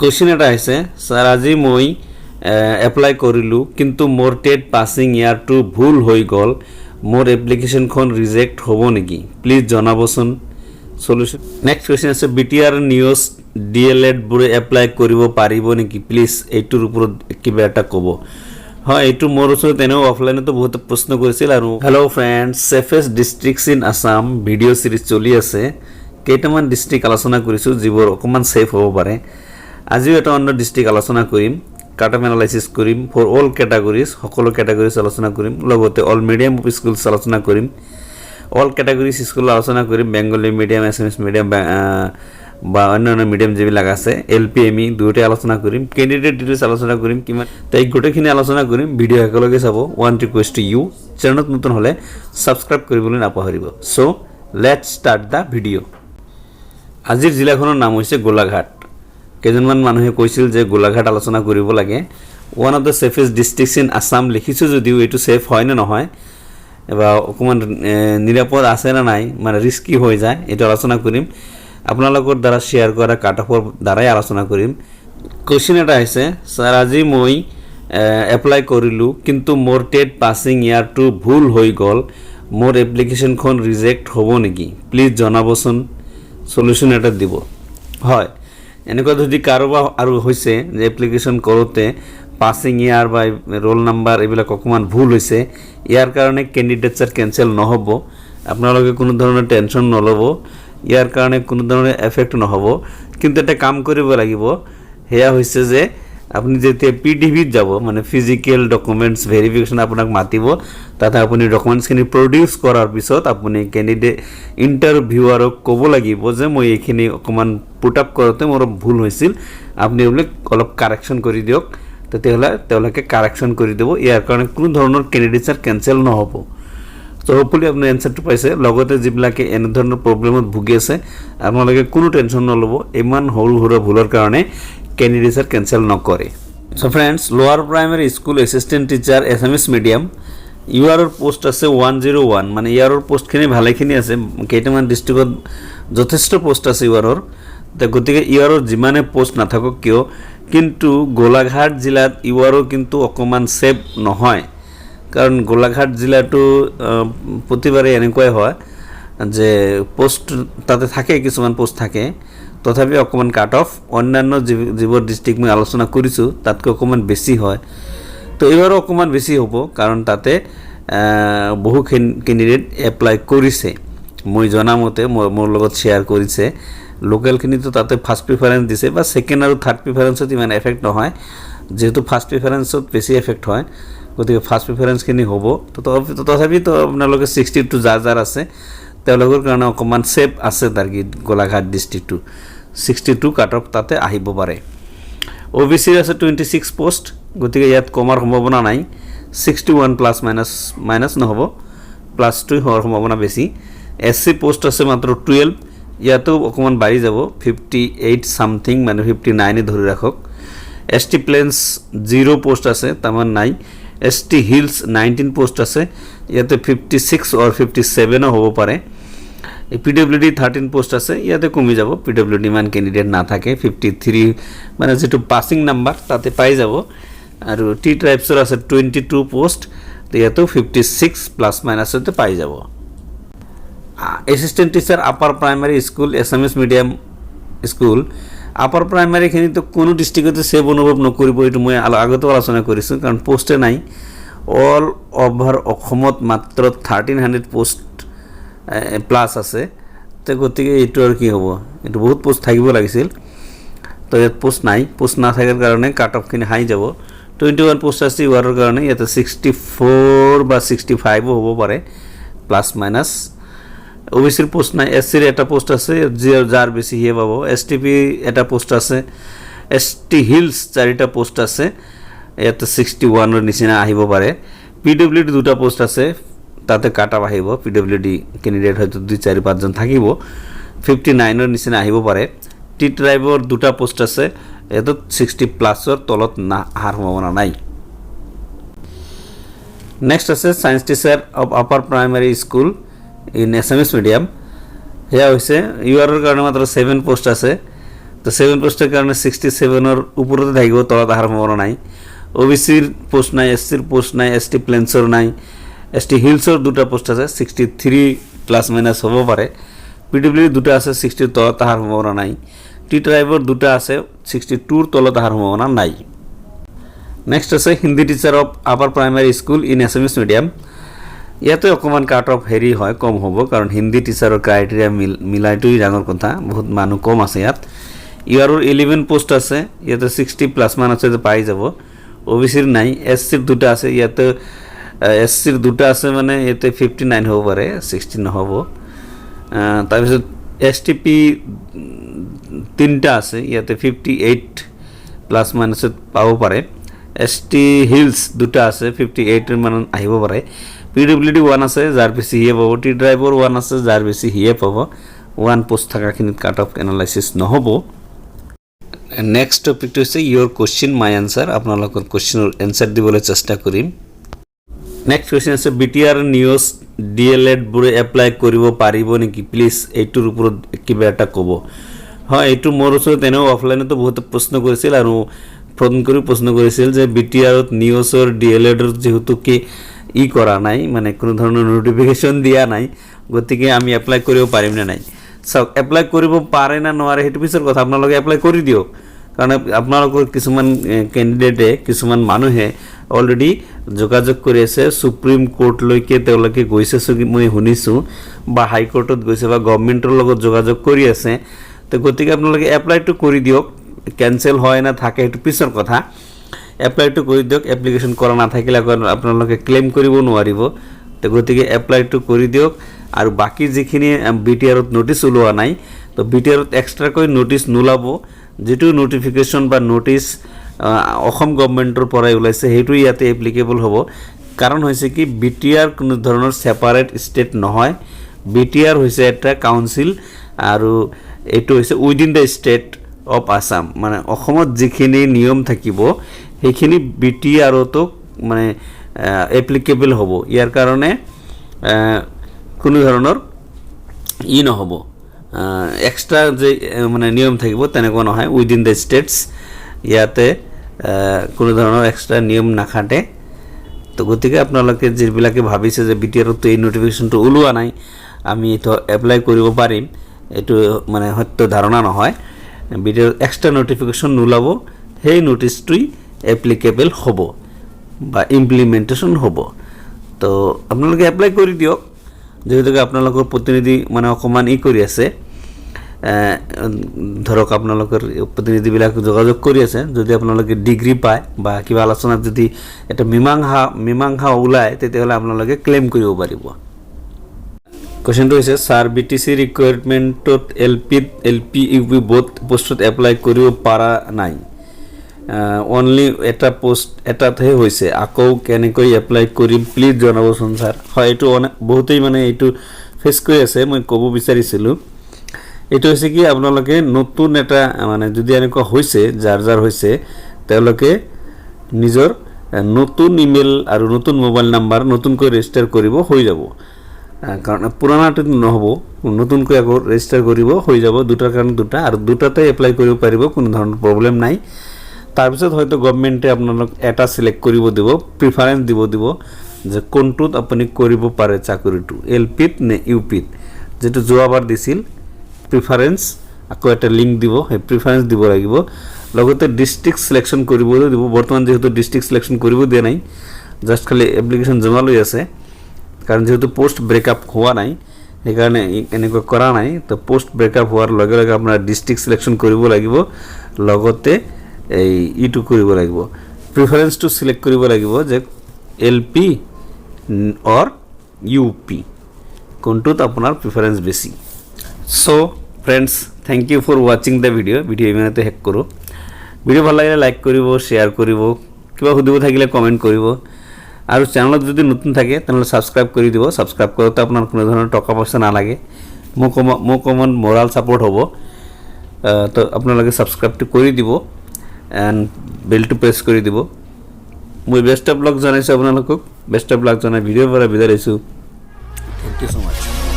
Question এটা আহিছে sir আজি মই এপ্লাই কৰিলোঁ, কিন্তু মোৰ টেট পাছিং ইয়াৰটো ভুল হৈ গ'ল, মোৰ এপ্লিকেশ্যনখন ৰিজেক্ট হ'ব নেকি? প্লিজ জনাবচোন চলিউশ্যন নেক্সট কুৱেশ্যন আছে B T R news D L এডবোৰে apply কৰিব পাৰিব নেকি? প্লিজ এইটোৰ ওপৰত কিবা এটা ক'ব। হয়, এইটো মোৰ ওচৰত এনেও অফলাইনতো বহুত প্ৰশ্ন কৰিছিল আৰু hello' friends safest districts in Assam video' series চলি আছে। কেইটামান ডিষ্ট্ৰিক্ট আলোচনা কৰিছোঁ, যিবোৰ অকণমান ছেফ হ'ব পাৰে। আজিও এটা অন্য ডিষ্ট্ৰিক্ট আলোচনা কৰিম, কাট অফ এনালাইচিছ কৰিম ফৰ অল কেটাগৰিজ সকলো কেটাগৰিজ আলোচনা কৰিম, লগতে অল মিডিয়াম অফ স্কুলছ আলোচনা কৰিম অল কেটাগৰিজ স্কুল আলোচনা কৰিম বেংগলী মিডিয়াম এছামিছ মিডিয়াম বা অন্য অন্য মিডিয়াম যিবিলাক আছে এল পি এম ই দুয়োটাই আলোচনা কৰিম কেণ্ডিডেট ডিটেইলছ আলোচনা কৰিম, কিমান, তো গোটেইখিনি আলোচনা কৰিম ভিডিঅ' একেলগে চাব ওৱান ৰিকুৱেষ্ট টু ইউ চেনেলত নতুন হ'লে ছাবস্ক্ৰাইব কৰিবলৈ নাপাহৰিব। চ' লেট ষ্টাৰ্ট দ্য ভিডিঅ' আজিৰ জিলাখনৰ নাম হৈছে গোলাঘাট। কেইজনমান মানুহে কৈছিল যে গোলাঘাট আলোচনা কৰিব লাগে। One of the safest districts in Assam লিখিছোঁ যদিও এইটো ছেফ হয় নে নহয়, বা অকণমান নিৰাপদ আছে নে নাই মানে ৰিস্কি হৈ যায়, এইটো আলোচনা কৰিম। আপোনালোকৰ দ্বাৰা শ্বেয়াৰ কৰা কাট অফৰ দ্বাৰাই আলোচনা কৰিম। কুৱেশ্যন এটা আহিছে ছাৰ আজি মই এপ্লাই কৰিলোঁ, কিন্তু মোৰ টেট পাছিং ইয়াৰটো ভুল হৈ গ'ল। মোৰ এপ্লিকেশ্যনখন ৰিজেক্ট হ'ব নেকি? প্লিজ জনাবচোন। চলিউশ্যন এটা দিব। হয় এনেকুৱা যদি কাৰোবাৰ আৰু হৈছে যে এপ্লিকেশ্যন কৰোঁতে পাছিং ইয়াৰ বা ৰোল নাম্বাৰ এইবিলাক অকণমান ভুল হৈছে, ইয়াৰ কাৰণে কেণ্ডিডেটছাৰ কেঞ্চেল নহ'ব, আপোনালোকে কোনো ধৰণৰ টেনশ্যন নল'ব, ইয়াৰ কাৰণে কোনো ধৰণৰ এফেক্ট নহ'ব, কিন্তু এটা কাম কৰিব লাগিব, সেয়া হৈছে যে আপুনি যেতিয়া পি যাব মানে ফিজিকেল ডকুমেণ্টছ ভেৰিফিকেশ্যন আপোনাক মাতিব, তাতে আপুনি ডকুমেণ্টছখিনি প্ৰডিউচ কৰাৰ পিছত আপুনি কেণ্ডিডেট ইণ্টাৰভিউৱাৰক ক'ব লাগিব যে মই এইখিনি অকণমান পুট আপ কৰোঁতে মোৰ ভুল হৈছিল, আপুনি এইবিলাক অলপ কাৰেকশ্যন কৰি দিয়ক। তেতিয়াহ'লে তেওঁলোকে কাৰেকশ্যন কৰি দিব, ইয়াৰ কাৰণে কোনো ধৰণৰ কেণ্ডিডেটছাৰ কেঞ্চেল নহ'ব। ত' হ'পফুলি আপুনি এনচাৰটো পাইছে। লগতে যিবিলাকে এনেধৰণৰ প্ৰব্লেমত ভুগি আছে, আপোনালোকে কোনো টেনশ্যন নল'ব। ইমান সৰু সুৰা ভুলৰ কাৰণে কেণ্ডিডেটছাৰ কেঞ্চেল নকৰে so' friends lower primary school assistant teacher Assamese medium U আৰৰ পোষ্ট আছে ওৱান জিৰ' ওৱান মানে ইয়াৰৰ পোষ্টখিনি ভালেখিনি আছে কেইটামান ডিষ্ট্ৰিক্টত যথেষ্ট পোষ্ট আছে তে গতিকে ইউ আৰৰ যিমানে পোষ্ট নাথাকক কিয় কিন্তু গোলাঘাট জিলাত আৰৰ কিন্তু অকণমান ছেফ নহয় কাৰণ গোলাঘাট জিলাটো প্ৰতিবাৰে এনেকুৱাই হয় যে পোষ্ট তাতে থাকে কিছুমান পোষ্ট থাকে তথাপি অকণমান কাট অফ অন্যান্য যিবোৰ ডিষ্ট্ৰিক্ট মই আলোচনা কৰিছোঁ, তাতকৈ অকণমান বেছি হয়। তো এইবাৰো অকণমান বেছি হ'ব, কাৰণ তাতে বহু কেণ্ডিডেট এপ্লাই কৰিছে। মই জনামতে মোৰ লগত শ্বেয়াৰ কৰিছে। লোকেলখিনিতো তাতে ফাৰ্ষ্ট প্ৰিফাৰেঞ্চ দিছে, বা ছেকেণ্ড আৰু থাৰ্ড প্ৰিফাৰেঞ্চত ইমান এফেক্ট নহয়। যিহেতু ফাৰ্ষ্ট প্ৰিফাৰেঞ্চত বেছি এফেক্ট হয়, গতিকে ফাৰ্ষ্ট প্ৰিফাৰেঞ্চখিনি হ'ব। তথাপিতো আপোনালোকে ছিক্সটি টু যাৰ যাৰ আছে তেওঁলোকৰ কাৰণে অকণমান ছেফ আছে তাৰকি গোলাঘাট ডিষ্ট্ৰিক্টটো ছিক্সটি টু। কাট অফ তাতে আহিব পাৰে। অ' বি চিৰ আছে টুৱেণ্টি ছিক্স পষ্ট গতিকে ইয়াত কমাৰ সম্ভাৱনা নাই। Sixty one plus minus minus নহ'ব প্লাছ টু হোৱাৰ সম্ভাৱনা বেছি। এছ চি পষ্ট আছে মাত্ৰ টুৱেল্ভ ইয়াতো অকণমান বাঢ়ি যাব। ফিফটি এইট ছামথিং মানে ফিফটি নাইনে ধৰি ৰাখক। S T plains zero' post আছে, তাৰমানে নাই। S T hills nineteen post আছে, ইয়াতে ফিফটি ছিক্স অৰ ফিফটি ছেভেনো হ'ব পাৰে। P W D thirteen post আছে, ইয়াতে কমি যাব। পি ডব্লিউ ডি ইমান কেণ্ডিডেট নাথাকে ফিফটি থ্ৰী মানে যিটো পাছিং নাম্বাৰ তাতে পাই যাব। আৰু টি ট্ৰাইবছৰ আছে টুৱেণ্টি টু পষ্ট ইয়াতো ফিফটি ছিক্স প্লাছ মাইনাছতে পাই যাব। Assistant teacher upper primary school Assamese medium school upper প্ৰাইমাৰীখিনিতো কোনো ডিষ্ট্ৰিক্টতে ছেভ অনুভৱ নকৰিব, এইটো মই আগতেও আলোচনা কৰিছোঁ, কাৰণ পোষ্টে নাই। অল অভাৰ অসমত মাত্ৰ থাৰ্টিন হাণ্ড্ৰেড পোষ্ট প্লাছ আছে। তো গতিকে এইটো আৰু কি হ'ব? এইটো বহুত পোষ্ট থাকিব লাগিছিল। তো ইয়াত পোষ্ট নাই। পোষ্ট নাথাকাৰ কাৰণে কাট অফখিনি হাই যাব। টুৱেণ্টি ওৱান পোষ্ট আছে ইউআৰৰ কাৰণে ইয়াতে ছিক্সটি ফ'ৰ বা ছিক্সটি ফাইভো হ'ব পাৰে। প্লাছ মাইনাছ অ' বি চিৰ পোষ্ট নাই। এছ চিৰ এটা পোষ্ট আছে। যাৰ বেছি সিয়ে পাব। এছ টি পি এটা পোষ্ট আছে। এছ টি হিলছ চাৰিটা পোষ্ট আছে। ইয়াতে ছিক্সটি ওৱানৰ নিচিনা আহিব পাৰে। পি ডব্লিউ ডি দুটা পোষ্ট আছে। তাতে কাট আহিব পি ডব্লিউ ডি কেণ্ডিডেট হয়তো দুই চাৰি পাঁচজন থাকিব। ফিফটি নাইনৰ নিচিনা আহিব পাৰে। টি ট্ৰাইবৰ দুটা পোষ্ট আছে। ইয়াত ছিক্সটি প্লাছৰ তলত না অহাৰ সম্ভাৱনা নাই। নেক্সট আছে science teacher of upper primary school in Assamese medium সেয়া হৈছে ইউ আৰৰ কাৰণে মাত্ৰ ছেভেন পোষ্ট আছে। তো ছেভেন পোস্টের কারণে ছিক্সটি ছেভেনৰ ওপৰতে থাকিব, তলত অহাৰ সম্ভাৱনা নাই। অ' বি চিৰ পোষ্ট নাই এছ চিৰ পোষ্ট নাই এছ টি প্লেন্সৰ নাই। এছ টি হিলছৰ দুটা পোষ্ট আছে ছিক্সটি থ্ৰী প্লাছ মাইনাছ হ'ব পাৰে। পি ডব্লিউ দুটা আছে ছিক্সটিৰ তলত অহাৰ সম্ভাৱনা নাই। টি ট্ৰাইবৰ দুটা আছে ছিক্সটি টুৰ তলত অহাৰ সম্ভাৱনা নাই। নেক্সট আছে Hindi teacher of upper primary school in Assamese medium ইয়াতে অকণমান কাট অফ হেৰি হয়, কম হ'ব, কাৰণ হিন্দী টিচাৰৰ ক্ৰাইটেৰিয়া মিল মিলাইটোৱেই ডাঙৰ কথা, বহুত মানুহ কম আছে ইয়াত। ইয়াৰৰ ইলেভেন পোষ্ট আছে, ইয়াতে ছিক্সটি প্লাছ মান আছে যে পাই যাব। অ' বি চিৰ নাই এছ চিৰ দুটা আছে, ইয়াতে এছ চিৰ দুটা আছে মানে ইয়াতে ফিফটি নাইন হ'ব পাৰে ছিক্সটি নহ'ব। তাৰপিছত এছ টি পি তিনিটা আছে, ইয়াতে ফিফটি এইট প্লাছ মাইনাছত পাব পাৰে। এছ টি হিলছ দুটা আছে ফিফটি এইট মান আহিব পাৰে। পি ডব্লিউ ডি ওৱান আছে, যাৰ বেছি সিয়ে পাব। টি ড্ৰাইভৰ ওৱান আছে, যাৰ বেছি সিয়ে পাব। ওৱান পোষ্ট থকাখিনিত কাট অফ এনালাইচিছ নহ'ব। নেক্সট টপিকটো হৈছে ইয়'ৰ কুৱেশ্যন মাই এনচাৰ আপোনালোকৰ কুৱেশ্যনৰ এনচাৰ দিবলৈ চেষ্টা কৰিম। নেক্সট কুৱেশ্যন আছে B T R news D L এডবোৰে apply কৰিব পাৰিব নেকি প্লিজ এইটোৰ ওপৰত কিবা এটা ক'ব হয় এইটো মোৰ ওচৰত এনেও অফলাইনতো বহুতে প্ৰশ্ন কৰিছিল আৰু ফোন কৰি প্ৰশ্ন কৰিছিল যে বি টি আৰত নিউজৰ ডি এল এডৰ যিহেতুকে ই কৰা নাই মানে কোনো ধৰণৰ নটিফিকেশ্যন দিয়া নাই গতিকে আমি এপ্লাই কৰিব পাৰিম নে নাই চাওক এপ্লাই কৰিব পাৰে নে নোৱাৰে সেইটো পিছৰ কথা আপোনালোকে এপ্লাই কৰি দিয়ক কাৰণ আপ- আপোনালোকৰ কিছুমান কেণ্ডিডেটে কিছুমান মানুহে অলৰেডি যোগাযোগ কৰি আছে সুপ্ৰিম কোৰ্টলৈকে তেওঁলোকে গৈছে মই শুনিছোঁ বা হাইকোৰ্টত গৈছে বা গভৰ্ণমেণ্টৰ লগত যোগাযোগ কৰি আছে। তো গতিকে আপোনালোকে এপ্লাইটো কৰি দিয়ক। কেঞ্চেল হয় না থাকে সেইটো পিছৰ কথা। এপ্লাইটো কৰি দিয়ক। এপ্লিকেশ্যন কৰা নাথাকিলে আকৌ আপোনালোকে ক্লেইম কৰিব নোৱাৰিব। তো গতিকে এপ্লাইটো কৰি দিয়ক। আৰু বাকী যিখিনি বি টি আৰত নটিচ ওলোৱা নাই, তো বি টি আৰত এক্সট্ৰাকৈ নটিচ নোলাব। যিটো নটিফিকেশ্যন বা নটিচ অসম গভৰ্ণমেণ্টৰ পৰাই ওলাইছে সেইটো ইয়াতে এপ্লিকেবল হ'ব। কাৰণ হৈছে কি বি টি আৰ কোনো ধৰণৰ ছেপাৰেট ষ্টেট নহয়। বি টি আৰ হৈছে এটা কাউন্সিল আৰু এইটো হৈছে within the state of Assam মানে অসমত যিখিনি নিয়ম থাকিব, সেইখিনি বি টি মানে এপ্লিকেবল হ'ব। ইয়াৰ কাৰণে কোনো ধৰণৰ ই নহ'ব। এক্সট্ৰা যে মানে নিয়ম থাকিব তেনেকুৱা নহয়। উইদিন দ্য ষ্টেটছ ইয়াতে কোনো ধৰণৰ এক্সট্ৰা নিয়ম নাখাটে। তো গতিকে আপোনালোকে যিবিলাকে ভাবিছে যে বি টি আৰতো এই নটিফিকেশ্যনটো ওলোৱা নাই, আমি এইটো এপ্লাই কৰিব পাৰিম। এইটো মানে সত্য ধাৰণা নহয়। B T R extra notification নোলাব। সেই নটিচটোই এপ্লিকেবল হ'ব বা ইমপ্লিমেণ্টেশ্যন হ'ব। তো আপোনালোকে এপ্লাই কৰি দিয়ক। যিহেতুকে আপোনালোকৰ প্ৰতিনিধি মানে অকণমান ই কৰি আছে ধৰক আপোনালোকৰ প্ৰতিনিধিবিলাক যোগাযোগ কৰি আছে, যদি আপোনালোকে ডিগ্ৰী পায় বা কিবা আলোচনাত যদি এটা মীমাংসা মীমাংসা ওলায়, তেতিয়াহ'লে আপোনালোকে ক্লেইম কৰিব পাৰিব। কুৱেশ্যনটো হৈছে, ছাৰ বি টি চি ৰিকুৱাৰমেণ্টত এল পিত L P U P both পোষ্টত এপ্লাই কৰিব পৰা নাই? অনলি এটা পোষ্ট এটাতহে হৈছে। আকৌ কেনেকৈ এপ্লাই কৰিম প্লিজ জনাবচোন ছাৰ হয়, এইটো অনে- বহুতেই মানে এইটো ফেচ কৰি আছে, মই ক'ব বিচাৰিছিলোঁ। এইটো হৈছে কি, আপোনালোকে নতুন এটা মানে যদি এনেকুৱা হৈছে, যাৰ যাৰ হৈছে, তেওঁলোকে নিজৰ নতুন ইমেইল আৰু নতুন মোবাইল নাম্বাৰ নতুনকৈ ৰেজিষ্টাৰ কৰিব, হৈ যাব। কাৰণ পুৰণাটো নহ'ব, নতুনকৈ আকৌ ৰেজিষ্টাৰ কৰিব, হৈ যাব। দুটাৰ কাৰণে দুটা, আৰু দুটাতে এপ্লাই কৰিব পাৰিব, কোনো ধৰণৰ প্ৰব্লেম নাই। তাৰপিছত হয়তো গভমেণ্টে আপোনালোক এটা চিলেক্ট কৰিব দিব প্ৰিফাৰেঞ্চ দিব দিব, যে কোনটোত আপুনি কৰিব পাৰে চাকৰিটো, এল পিত নে ইউ পিত। যিটো যোৱাবাৰ দিছিল প্ৰিফাৰেঞ্চ আকৌ এটা লিংক দিব, সেই প্ৰিফাৰেঞ্চ দিব লাগিব। লগতে ডিষ্ট্ৰিক্ট চিলেকশ্যন কৰিবলৈ দিব, বৰ্তমান যিহেতু ডিষ্ট্ৰিক্ট চিলেকশ্যন কৰিব দিয়া নাই জাষ্ট খালি এপ্লিকেশ্যন জমা লৈ আছে। কাৰণ যিহেতু পোষ্ট ব্ৰেকআপ হোৱা নাই, সেইকাৰণে এনেকুৱা কৰা নাই, তো পোষ্ট ব্ৰেকআপ হোৱাৰ লগে লগে আপোনাৰ ডিষ্ট্ৰিক্ট চিলেকশ্যন কৰিব লাগিব। লগতে এই ইটো কৰিব লাগিব। প্ৰিফাৰেঞ্চটো চিলেক্ট কৰিব লাগিব যে L P or U P কোনটোত আপোনাৰ প্ৰিফাৰেঞ্চ বেছি? So' friends thank you for ৱাচিং the video' video' ইমানতে শেষ কৰোঁ। ভিডিঅ' ভালো লাগিলে লাইক কৰিব শ্বেয়াৰ কৰিব, কিবা সুধিব থাকিলে কমেণ্ট কৰিব। আৰু চেনেলত যদি নতুন থাকে, তেনেহ'লে ছাবস্ক্ৰাইব কৰি দিব। ছাবস্ক্ৰাইব কৰোঁতে আপোনাৰ কোনো ধৰণৰ টকা পইচা নালাগে। মোক অকণমান মোক অকণমান মৰাল ছাপৰ্ট হ'ব। তো আপোনালোকে ছাবস্ক্ৰাইবটো কৰি দিব। এণ্ড বেলটো প্ৰেছ কৰি দিব মই বেষ্ট অফ লক জনাইছোঁ আপোনালোকক বেষ্ট অফ লক জনাই ভিডিঅ'ৰ পৰা বিদায় লৈছোঁ থেংক ইউ ছ' মাছ